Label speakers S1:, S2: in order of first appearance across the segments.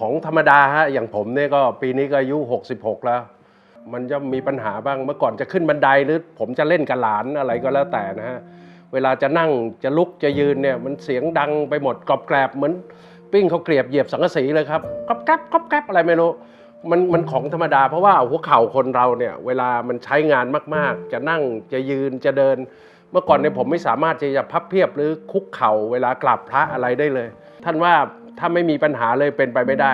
S1: ของธรรมดาฮะอย่างผมเนี่ยก็ปีนี้ก็อายุ 66 แล้ว มันจะมีปัญหาบ้างเมื่อก่อนจะขึ้นบันไดหรือ ผมจะเล่นกับหลานอะไรก็แล้วแต่นะฮะเวลาจะนั่งจะลุกจะยืนเนี่ยมันเสียงดังไปหมดกรอบแกรบเหมือนปิ้งเขาเกลียบเหยียบสังกะสีเลยครับก๊อบแก๊บก๊อบแก๊บอะไรไม่รู้มันมันของธรรมดาเพราะว่าหัวเข่าคนเราเนี่ยเวลามันใช้งานมากๆ จะนั่งจะยืนจะเดิน เมื่อก่อนเนี่ยผมไม่สามารถจะพับเพียบหรือคุกเข่าเวลากราบพระอะไรได้เลย ท่านว่า ถ้าไม่มีปัญหาเลยเป็นไปไม่ได้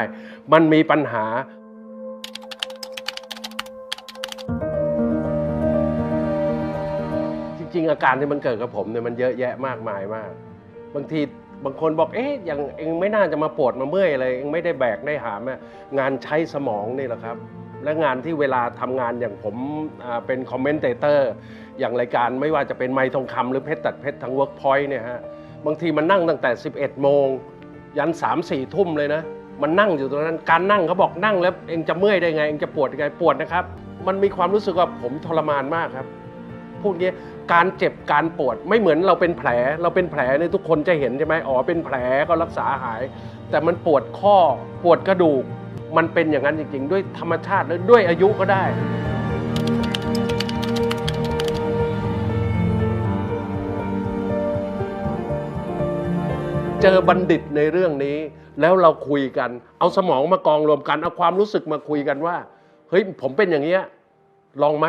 S1: มันมีปัญหาจริงๆอาการที่มันเกิดกับผมเนี่ยมันเยอะแยะมากมายมาก บางทีบางคนบอกเอ๊ะอย่างเองไม่น่าจะมาปวดมาเมื่อยอะไรเองไม่ได้แบกได้หามอะงานใช้สมองนี่แหละครับ และงานที่เวลาทำงานอย่างผมอ่าเป็นคอมเมนเตเตอร์อย่างรายการไม่ว่าจะเป็นไมค์ทองคำหรือเพชรตัดเพชรทางเวิร์กพอยต์เนี่ยฮะบางทีมันนั่งตั้งแต่ 11 โมง ยัน3 4ทุ่มเลยนะ มันนั่งอยู่ตรงนั้นการนั่งเขาบอกนั่งแล้วเองจะเมื่อยได้ไง เองจะปวดยังไงปวดนะครับ มันมีความรู้สึกว่าผมทรมานมากครับพูดงี้การเจ็บการปวดไม่เหมือนเราเป็นแผลเราเป็นแผลเนี่ยทุกคนจะเห็นใช่ไหมอ๋อเป็นแผลก็รักษาหาย แต่มันปวดข้อปวดกระดูก มันเป็นอย่างนั้นจริงๆ ด้วยธรรมชาติหรือด้วยอายุก็ได้ จอบัณฑิตในเรื่องนี้ แล้วเราคุยกัน เอาสมองมากองรวมกันเอาความรู้สึกมาคุยกันว่าเฮ้ยผมเป็นอย่างเงี้ยลองไหม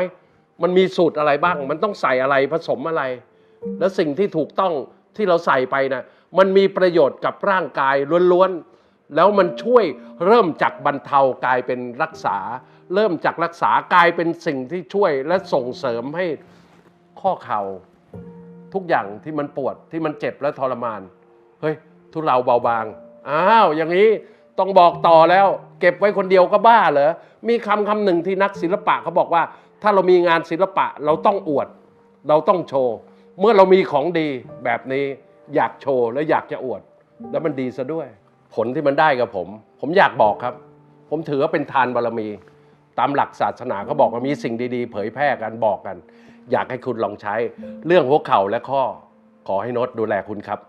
S1: มันมีสูตรอะไรบ้าง มันต้องใส่อะไรผสมอะไร แล้วสิ่งที่ถูกต้องที่เราใส่ไปนะมันมีประโยชน์กับร่างกายล้วนๆแล้วมันช่วยเริ่มจากบรรเทากลายเป็นรักษา เริ่มจากรักษากลายเป็นสิ่งที่ช่วยและส่งเสริมให้ข้อเข่าทุกอย่างที่มันปวดที่มันเจ็บและทรมาน เฮ้ยทุเราเบาบางอ้าวอย่างนี้ต้องบอกต่อแล้ว เก็บไว้คนเดียวก็บ้าเหรอมีคำคำหนึ่งที่นักศิลปะเขาบอกว่า ถ้าเรามีงานศิลปะเราต้องอวด เราต้องโชว์ เมื่อเรามีของดีแบบนี้อยากโชว์และอยากจะอวด แล้วมันดีซะด้วย ผลที่มันได้กับผม ผมอยากบอกครับ ผมถือว่าเป็นทานบารมี ตามหลักศาสนาเขาบอกว่ามีสิ่งดีๆ เผยแพร่กันบอกกัน อยากให้คุณลองใช้ เรื่องหัวเข่าและข้อ ขอให้น้ตดูแลคุณครับ